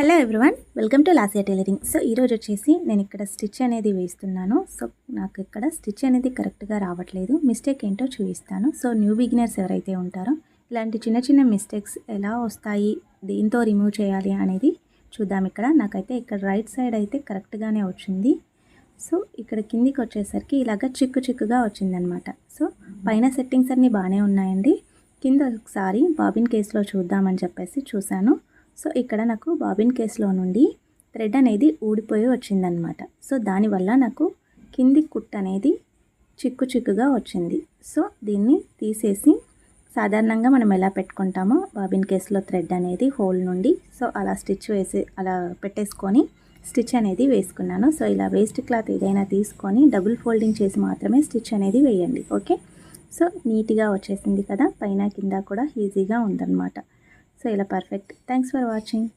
Hello everyone welcome to Lasya tailoring so ఈరోజు వచ్చేసి నేను ఇక్కడ స్టిచ్ అనేది వేస్తున్నాను. సో నాకు ఇక్కడ స్టిచ్ అనేది కరెక్ట్గా రావట్లేదు. మిస్టేక్ ఏంటో చూపిస్తాను. సో న్యూ బిగినర్స్ ఎవరైతే ఉంటారో ఇలాంటి చిన్న చిన్న మిస్టేక్స్ ఎలా వస్తాయి దేంతో రిమూవ్ చేయాలి అనేది చూద్దాం ఇక్కడ. నాకైతే ఇక్కడ రైట్ సైడ్ అయితే కరెక్ట్గానే వచ్చింది. సో ఇక్కడ కిందికి వచ్చేసరికి ఇలాగ చిక్కు చిక్కుగా వచ్చిందనమాట. సో పైన సెట్టింగ్స్ అన్నీ బాగానే ఉన్నాయండి. కింద ఒకసారి బాబిన్ కేసులో చూద్దామని చెప్పేసి చూశాను. సో ఇక్కడ నాకు బాబిన్ కేసులో నుండి థ్రెడ్ అనేది ఊడిపోయి వచ్చిందనమాట సో దానివల్ల నాకు కింది కుట్ అనేది చిక్కు చిక్కుగా వచ్చింది. సో దీన్ని తీసేసి సాధారణంగా మనం ఎలా పెట్టుకుంటామో బాబిన్ కేసులో థ్రెడ్ అనేది హోల్ నుండి సో అలా స్టిచ్ వేసి అలా పెట్టేసుకొని స్టిచ్ అనేది వేసుకున్నాను. సో ఇలా వేస్ట్ క్లాత్ ఏదైనా తీసుకొని డబుల్ ఫోల్డింగ్ చేసి మాత్రమే స్టిచ్ అనేది వేయండి. ఓకే? సో నీట్గా వచ్చేసింది కదా? పైన కింద కూడా ఈజీగా ఉందన్నమాట. Saila Perfect. Thanks for watching.